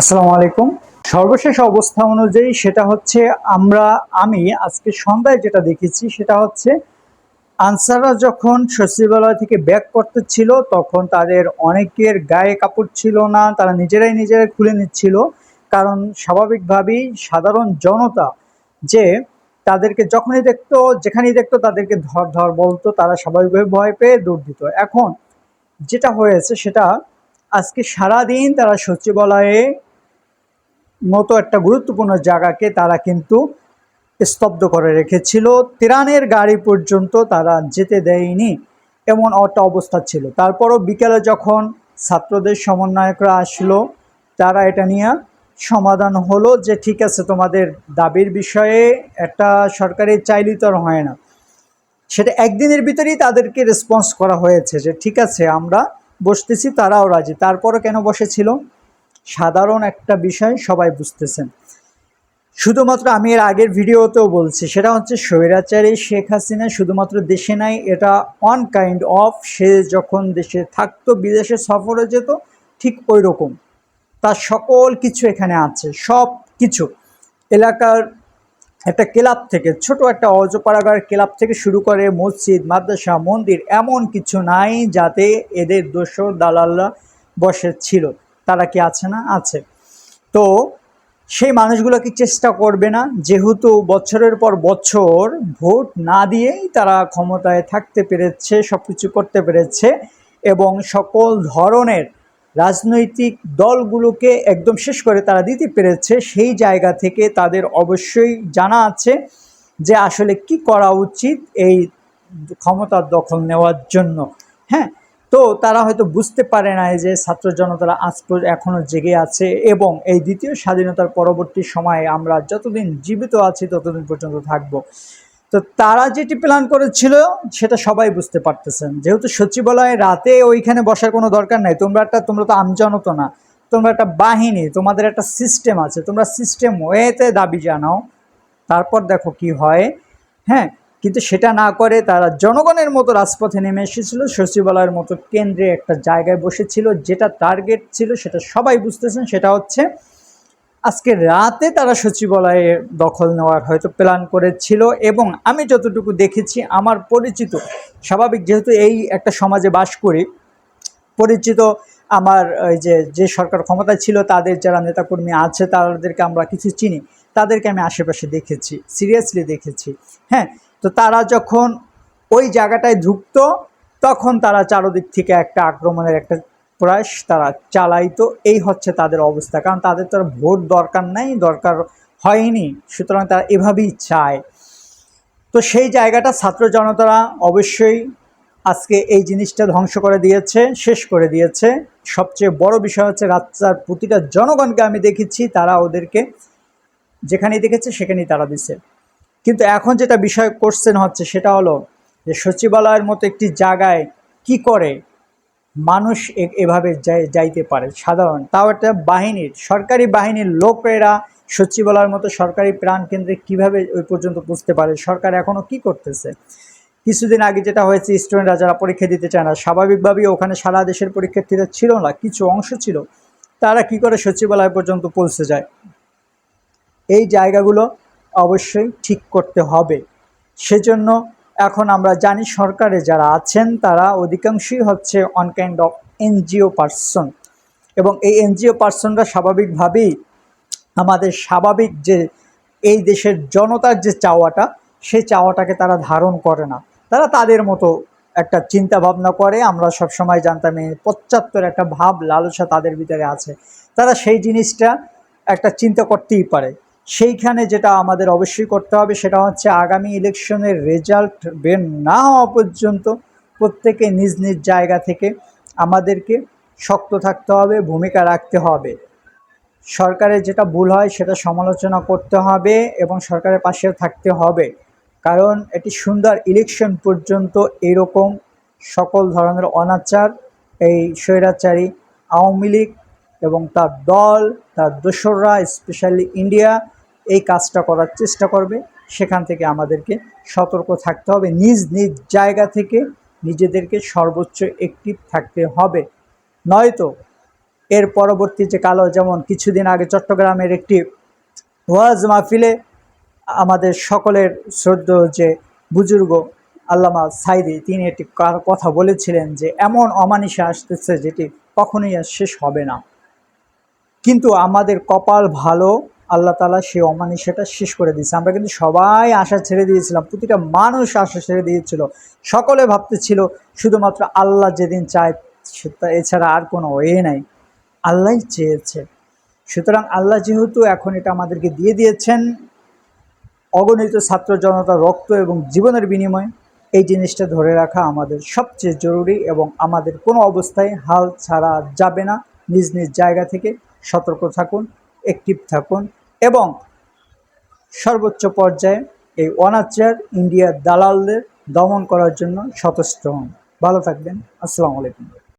আসসালামু আলাইকুম। সর্বশেষ অবস্থা অনুযায়ী সেটা হচ্ছে আমরা, আমি আজকে সন্ধ্যায় যেটা দেখেছি সেটা হচ্ছে আনসাররা যখন সচিবালয় থেকে ব্যাক করতে ছিল তখন তাদের অনেকের গায়ে কাপড় ছিল না, তারা নিজেরাই নিজেরাই খুলে নিচ্ছিল। কারণ স্বাভাবিকভাবেই সাধারণ জনতা যে তাদেরকে যখনই দেখতো, যেখানেই দেখতো তাদেরকে ধর ধর বলতো, তারা স্বাভাবিকভাবে ভয় পেয়ে দৌড় দিত। এখন যেটা হয়েছে সেটা আজকে সারাদিন তারা সচিবালয়ে মতো একটা গুরুত্বপূর্ণ জায়গাকে তারা কিন্তু স্তব্ধ করে রেখেছিল। তিরানের গাড়ি পর্যন্ত তারা যেতে দেয়নি, এমন একটা অবস্থা ছিল। তারপরও বিকেলে যখন ছাত্রদের সমন্বয়করা আসলো, তারা এটা নিয়ে সমাধান হলো যে, ঠিক আছে, তোমাদের দাবির বিষয়ে একটা সরকারি চাইলেই তো হয় না। সেটা একদিনের ভিতরেই তাদেরকে রেসপন্স করা হয়েছে যে, ঠিক আছে, আমরা বসতেছি, তারাও রাজি। তারপরও কেন বসেছিল? সাধারণ একটা বিষয় সবাই বুঝতেছেন। শুধুমাত্র আমি এর আগের ভিডিওতেও বলছি, সেটা হচ্ছে স্বৈরাচারী শেখ হাসিনা শুধুমাত্র দেশে নাই, এটা অন কাইন্ড অফ সে যখন দেশে থাকতো, বিদেশে সফরে যেত, ঠিক ওই রকম তার সকল কিছু এখানে আছে, সব কিছু। এলাকার একটা ক্লাব থেকে, ছোট একটা অজপাড়াগার ক্লাব থেকে শুরু করে মসজিদ, মাদ্রাসা, মন্দির, এমন কিছু নাই যাতে এদের দোষ দালালরা বসে ছিল। তারা কি আছে না আছে। তো সেই মানুষগুলো কি চেষ্টা করবে না? যেহেতু বছরের পর বছর ভোট না দিয়েই তারা ক্ষমতায় থাকতে পেরেছে সব কিছু করতে পেরেছে এবং সকল ধরনের রাজনৈতিক দলগুলোকে একদম শেষ করে তারা দিতে পেরেছে, সেই জায়গা থেকে তাদের অবশ্যই জানা আছে যে আসলে কি করা উচিত এই ক্ষমতার দখল নেওয়ার জন্য। হ্যাঁ তো তারা হয়তো বুঝতে পারে না যে ছাত্র জনতারা আজ এখনও জেগে আছে এবং এই দ্বিতীয় স্বাধীনতার পরবর্তী সময়ে আমরা যতদিন জীবিত আছি ততদিন পর্যন্ত থাকব। তো তারা যেটি প্ল্যান করেছিল, সেটা সবাই বুঝতে পারতেছেন। যেহেতু সচিবালয়ে রাতে ওইখানে বসার কোনো দরকার নাই, তোমরা একটা, তোমরা তো আমজনত না। তোমরা একটা বাহিনী, তোমাদের একটা সিস্টেম আছে। তোমরা সিস্টেম ওয়েতে দাবি জানাও। তারপর দেখো কি হয়। হ্যাঁ কিন্তু সেটা না করে তারা জনগণের মতো রাজপথে নেমে এসেছিল, সচিবালয়ের মতো কেন্দ্রে একটা জায়গায় বসেছিল, যেটা টার্গেট ছিল, সেটা সবাই বুঝতেছেন, সেটা হচ্ছে আজকে রাতে তারা সচিবালয়ে দখল নেওয়ার হয়তো প্ল্যান করেছিল এবং আমি যতটুকু দেখেছি, আমার পরিচিত, স্বাভাবিক যেহেতু এই একটা সমাজে বাস করি, পরিচিত আমার ওই যে যে সরকার ক্ষমতায় ছিল, তাদের যারা নেতাকর্মী আছে, তাদেরকে আমরা কিছু চিনি, তাদেরকে আমি আশেপাশে দেখেছি সিরিয়াসলি দেখেছি। হ্যাঁ তো তারা যখন ওই জায়গাটায় ঢুকতো, তখন তারা চারোদিক থেকে একটা আক্রমণের একটা প্রয়াস তারা চালাইতো। এই হচ্ছে তাদের অবস্থা। কারণ তাদের তো ভোট দরকার নাই, দরকার হয়নি। সুতরাং তারা এভাবেই চায়। তো সেই জায়গাটা ছাত্র জনতারা অবশ্যই আজকে এই জিনিসটা ধ্বংস করে দিয়েছে, শেষ করে দিয়েছে। সবচেয়ে বড় বিষয় হচ্ছে রাস্তার প্রতিটা জনগণকে আমি দেখেছি, তারা ওদেরকে যেখানেই দেখেছে সেখানেই তারা দিছে। কিন্তু এখন যেটা বিষয় কোশ্চেন হচ্ছে সেটা হলো যে সচিবালয়ের মতো একটি জায়গায় কি করে মানুষ এভাবে যাইতে পারে? সাধারণ তাও একটা বাহিনীর, সরকারি বাহিনীর লোকেরা সচিবালয়ের মতো সরকারি প্রাণ কেন্দ্রে কীভাবে ওই পর্যন্ত বুঝতে পারে? সরকার এখনও কি করতেছে? কিছুদিন আগে যেটা হয়েছে স্টুডেন্টরা যারা পরীক্ষা দিতে চায় না। স্বাভাবিকভাবেই ওখানে সারা দেশের পরীক্ষার্থীরা ছিল না, কিছু অংশ ছিল। তারা কি করে সচিবালয় পর্যন্ত পৌঁছে যায়? এই জায়গাগুলো অবশ্যই ঠিক করতে হবে। সেজন্য এখন আমরা জানি সরকারে যারা আছেন, তারা অধিকাংশই হচ্ছে one kind of NGO person. এবং এই এনজিও পার্সনরা স্বাভাবিকভাবেই আমাদের স্বাভাবিক যে এই দেশের জনতার যে চাওয়াটা, সেই চাওয়াটাকে তারা ধারণ করে না। তারা তাদের মতো একটা চিন্তা ভাবনা করে। আমরা সব সময় জানতাম এই পশ্চাত্তর একটা ভাব, লালসা তাদের ভিতরে আছে। তারা সেই জিনিসটা একটা চিন্তা করতেই পারে। সেইখানে যেটা আমাদের অবশ্যই করতে হবে সেটা হচ্ছে আগামী ইলেকশনের রেজাল্ট বের না হওয়া পর্যন্ত প্রত্যেকে নিজ নিজ জায়গা থেকে আমাদেরকে শক্ত থাকতে হবে, ভূমিকা রাখতে হবে। সরকারের যেটা ভুল হয় সেটা সমালোচনা করতে হবে এবং সরকারের পাশেও থাকতে হবে। কারণ এটি সুন্দর ইলেকশন পর্যন্ত এরকম সকল ধরনের অনাচার, এই স্বৈরাচারী আওয়ামী লীগ এবং তার দল, তার দোসররা, স্পেশালি ইন্ডিয়া এই কাজটা করার চেষ্টা করবে। সেখান থেকে আমাদেরকে সতর্ক থাকতে হবে। নিজ নিজ জায়গা থেকে নিজেদেরকে সর্বোচ্চ অ্যাক্টিভ থাকতে হবে। নয়তো এর পরবর্তী যে কালো যেমন কিছুদিন আগে চট্টগ্রামের একটি ওয়াজ মাহফিলে আমাদের সকলের শ্রদ্ধ যে বুজুর্গ আল্লামা সাইদি, তিনি একটি কথা বলেছিলেন যে, এমন অমানিসা আসতেছে যেটি কখনোই আর শেষ হবে না। কিন্তু আমাদের কপাল ভালো আল্লাহ তালা সেই অমানিসাটা শেষ করে দিয়েছে। আমরা কিন্তু সবাই আশা ছেড়ে দিয়েছিলাম, প্রতিটা মানুষ আশা ছেড়ে দিয়েছিল, সকলে ভাবতেছিল শুধুমাত্র আল্লাহ যেদিন চায় সে- এছাড়া আর কোনো ওয়ে নাই। আল্লাহই চেয়েছে। সুতরাং আল্লাহ যেহেতু এখন এটা আমাদেরকে দিয়ে দিয়েছেন, অগণিত ছাত্র জনতার রক্ত এবং জীবনের বিনিময়ে এই জিনিসটা ধরে রাখা আমাদের সবচেয়ে জরুরি এবং আমাদের কোনো অবস্থায় হাল ছাড়া যাবে না। নিজ নিজ জায়গা থেকে সতর্ক থাকুন অ্যাক্টিভ থাকুন এবং সর্বোচ্চ পর্যায়ে এই অনাচার ইন্ডিয়ার দালালদের দমন করার জন্য সচেষ্ট হন। ভালো থাকবেন। আসসালামু আলাইকুম।